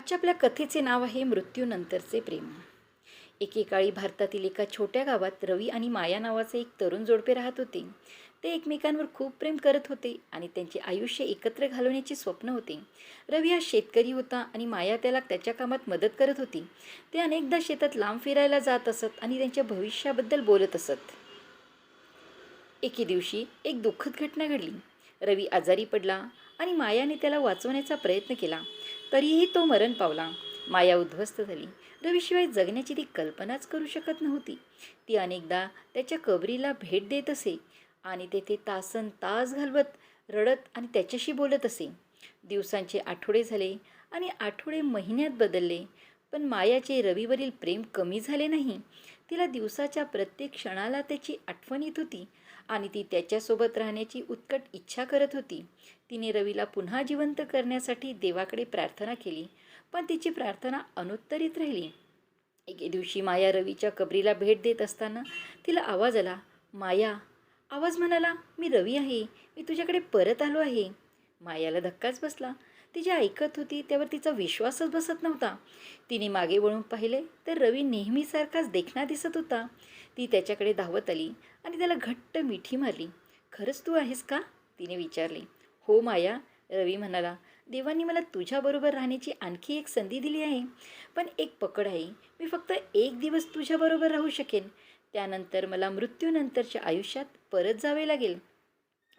आजच्या आपल्या कथेचे नाव आहे मृत्यूनंतरचे प्रेम. एकेकाळी भारतातील एका छोट्या गावात रवी आणि माया नावाचे एक तरुण जोडपे राहत होते. ते एकमेकांवर खूप प्रेम करत होते आणि त्यांचे आयुष्य एकत्र घालवण्याचे स्वप्न होते. रवी हा शेतकरी होता आणि माया त्याला त्याच्या कामात मदत करत होती. ते अनेकदा शेतात लांब फिरायला जात असत आणि त्यांच्या भविष्याबद्दल बोलत असत. एके दिवशी एक दुःखद घटना घडली. रवी आजारी पडला आणि मायाने त्याला वाचवण्याचा प्रयत्न केला. तरीही तो मरण पावला. माया उद्ध्वस्त झाली. रवीशिवाय जगण्याची ती कल्पनाच करू शकत नव्हती. ती अनेकदा त्याच्या कबरीला भेट देत असे आणि तेथे तासन तास घालवत रडत आणि त्याच्याशी बोलत असे. दिवसांचे आठवडे झाले आणि आठवडे महिन्यात बदलले. पण मायाचे रवीवरील प्रेम कमी झाले नाही. तिला दिवसाच्या प्रत्येक क्षणाला त्याची आठवण येत होती. आणि ती त्याच्यासोबत राहण्याची उत्कट इच्छा करत होती. तिने रवीला पुन्हा जिवंत करण्यासाठी देवाकडे प्रार्थना केली पण तिची प्रार्थना अनुत्तरित राहिली. एके दिवशी माया रवीच्या कबरीला भेट देत असताना तिला आवाज आला माया आवाज म्हणाला मी रवी आहे मी तुझ्याकडे परत आलो आहे. मायाला धक्काच बसला ती जे ऐकत होती त्यावर तिचा विश्वासच बसत नव्हता. तिने मागे वळून पाहिले तर रवी नेहमीसारखाच देखणा दिसत होता. ती त्याच्याकडे धावत आली आणि त्याला घट्ट मिठी मारली. खरंच तू आहेस का? तिने विचारले. हो माया रवी म्हणाला. देवांनी मला तुझ्याबरोबर राहण्याची आणखी एक संधी दिली आहे. पण एक पकड आहे मी फक्त एक दिवस तुझ्याबरोबर राहू शकेन. त्यानंतर मला मृत्यूनंतरच्या आयुष्यात परत जावे लागेल.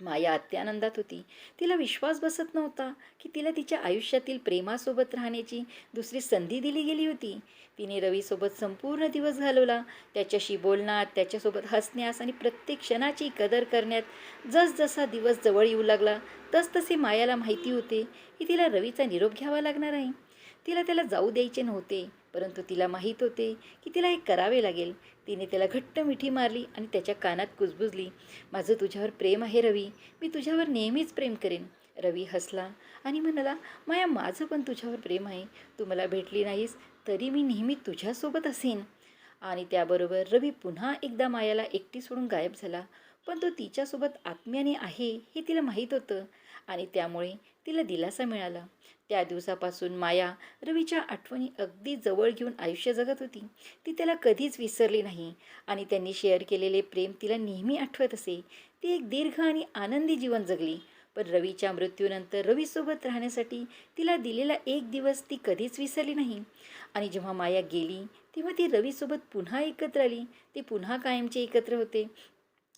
माया अत्यानंदात होती. तिला विश्वास बसत नव्हता की तिला तिच्या आयुष्यातील प्रेमासोबत राहण्याची दुसरी संधी दिली गेली होती. तिने रवीसोबत संपूर्ण दिवस घालवला. त्याच्याशी बोलण्यात त्याच्यासोबत हसण्यास आणि प्रत्येक क्षणाची कदर करण्यात जसजसा दिवस जवळ येऊ लागला तसतसे मायाला माहिती होते की तिला रवीचा निरोप घ्यावा लागणार आहे. तिला त्याला जाऊ द्यायचे नव्हते परंतु तिला माहीत होते की तिला हे करावे लागेल. तिने त्याला घट्ट मिठी मारली आणि त्याच्या कानात कुजबुजली. माझं तुझ्यावर प्रेम आहे रवी. मी तुझ्यावर नेहमीच प्रेम करेन. रवी हसला आणि म्हणाला माया माझं पण तुझ्यावर प्रेम आहे. तू मला भेटली नाहीस तरी मी नेहमी तुझ्यासोबत असेन. आणि त्याबरोबर रवी पुन्हा एकदा मायाला एकटी सोडून गायब झाला. पण तो तिच्यासोबत आत्म्याने आहे हे तिला माहीत होतं आणि त्यामुळे तिला दिलासा मिळाला. त्या दिवसापासून माया रवीच्या आठवणी अगदी जवळ घेऊन आयुष्य जगत होती. ती त्याला कधीच विसरली नाही आणि त्यांनी शेअर केलेले प्रेम तिला नेहमी आठवत असे. ती एक दीर्घ आणि आनंदी जीवन जगली. पण रवीच्या मृत्यूनंतर रवीसोबत राहण्यासाठी तिला दिलेला एक दिवस ती कधीच विसरली नाही. आणि जेव्हा माया गेली तेव्हा ती रवीसोबत पुन्हा एकत्र आली. ते पुन्हा कायमचे एकत्र होते.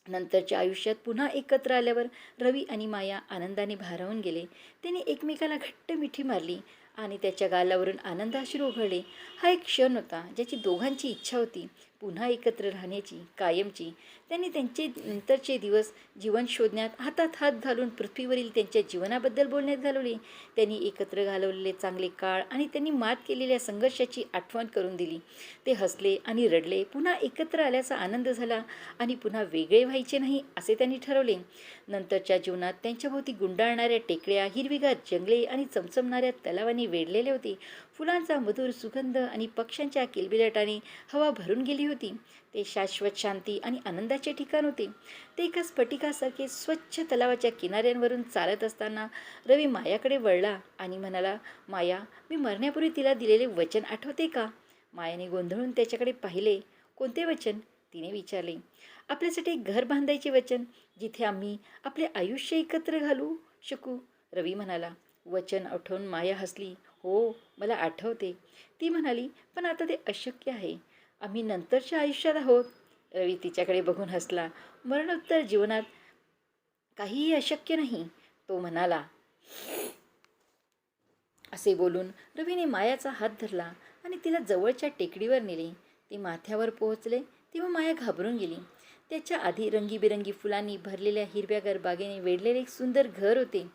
नंतरच्या आयुष्यात पुन्हा एकत्र आल्यावर रवी आणि माया आनंदाने भारावून गेले. त्याने एकमेकाला घट्ट मिठी मारली आणि त्याच्या गालावरून आनंदाश्रू उघडले. हा एक क्षण होता ज्याची दोघांची इच्छा होती. पुन्हा एकत्र राहण्याची कायमची त्यांनी त्यांचे नंतरचे दिवस जीवन शोधण्यात हातात हात घालून पृथ्वीवरील त्यांच्या जीवनाबद्दल बोलण्यात घालवले. त्यांनी एकत्र घालवलेले चांगले काळ आणि त्यांनी मात केलेल्या संघर्षाची आठवण करून दिली. ते हसले आणि रडले. पुन्हा एकत्र आल्याचा आनंद झाला आणि पुन्हा वेगळे व्हायचे नाही असे त्यांनी ठरवले. नंतरच्या जीवनात त्यांच्याभोवती गुंडाळणाऱ्या टेकड्या हिरवीगार जंगले आणि चमचमणाऱ्या तलावांनी वेढलेले होते. फुलांचा मधुर सुगंध आणि पक्ष्यांच्या किलबिलाटाने हवा भरून गेली होती. ते शाश्वत शांती आणि आनंदाचे ठिकाण होते. ते एका स्फटिकासारखे स्वच्छ तलावाच्या किनाऱ्यांवरून चालत असताना रवी मायाकडे वळला आणि म्हणाला माया मी मरण्यापूर्वी तिला दिलेले वचन आठवते का मायाने गोंधळून त्याच्याकडे पाहिले. कोणते वचन तिने विचारले. आपल्यासाठी एक घर बांधायचे वचन जिथे आम्ही आपले आयुष्य एकत्र घालू शकू रवी म्हणाला. वचन आठवून माया हसली. हो मला आठवते. ती म्हणाली पण आता ते अशक्य आहे. आम्ही नंतरच्या आयुष्यात आहोत. रवी तिच्याकडे बघून हसला. मरणोत्तर जीवनात काहीही अशक्य नाही तो म्हणाला. असे बोलून रवीने मायाचा हात धरला आणि तिला जवळच्या टेकडीवर नेले. ती माथ्यावर पोहोचले तेव्हा माया घाबरून गेली. त्याच्या आधी रंगीबेरंगी फुलांनी भरलेल्या हिरव्यागार बागेने वेढलेले एक सुंदर घर होते.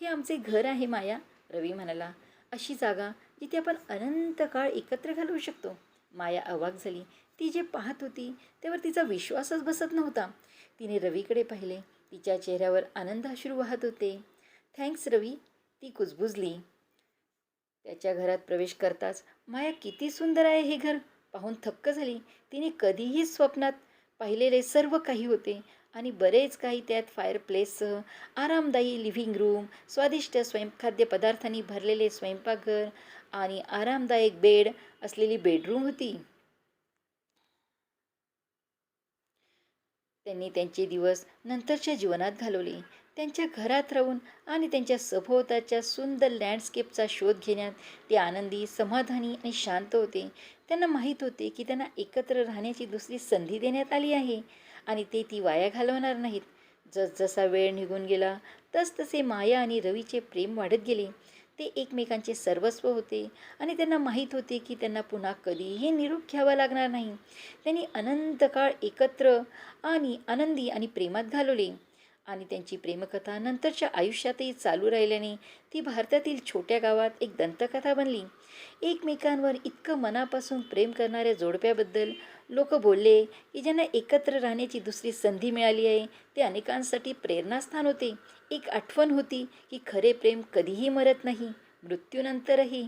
हे आमचे घर आहे माया रवी म्हणाला. अशी जागा जिथे आपण अनंत काळ एकत्र घालवू शकतो. माया अवाक झाली. ती जे पाहत होती त्यावर तिचा विश्वासच बसत नव्हता. तिने रवीकडे पाहिले. तिच्या चेहऱ्यावर आनंद अश्रू वाहत होते. थँक्स रवी. ती कुजबुजली. त्याच्या घरात प्रवेश करताच माया किती सुंदर आहे हे घर. पाहून थक्क झाली. तिने कधीही स्वप्नात पाहिलेले सर्व काही होते. आणि बरेच काही त्यात फायरप्लेससह आरामदायी लिव्हिंग रूम स्वादिष्ट स्वयंखाद्य पदार्थांनी भरलेले स्वयंपाकघर आणि आरामदायक बेड असलेली बेडरूम होती. त्यांनी त्यांचे दिवस नंतरच्या जीवनात घालवले. त्यांच्या घरात राहून आणि त्यांच्या सभोवताच्या सुंदर लँडस्केपचा शोध घेण्यात ते आनंदी समाधानी आणि शांत होते. त्यांना माहीत होते की त्यांना एकत्र राहण्याची दुसरी संधी देण्यात आली आहे. आणि ते ती वाया घालवणार नाहीत. जसजसा वेळ निघून गेला तसतसे माया आणि रवीचे प्रेम वाढत गेले. ते एकमेकांचे सर्वस्व होते आणि त्यांना माहीत होते की त्यांना पुन्हा कधीही निरूप घ्यावा लागणार नाही. त्यांनी अनंत काळ एकत्र आणि आनंदी आणि प्रेमात घालवले. आणि त्यांची प्रेमकथा नंतरच्या आयुष्यातही चालू राहिल्याने ती भारतातील छोट्या गावात एक दंतकथा बनली. एकमेकांवर इतकं मनापासून प्रेम करणाऱ्या जोडप्याबद्दल लोक बोलले की ज्यांना एकत्र राहण्याची दुसरी संधी मिळाली आहे ते अनेकांसाठी प्रेरणास्थान होते. एक आठवण होती की खरे प्रेम कधीही मरत नाही मृत्यूनंतरही.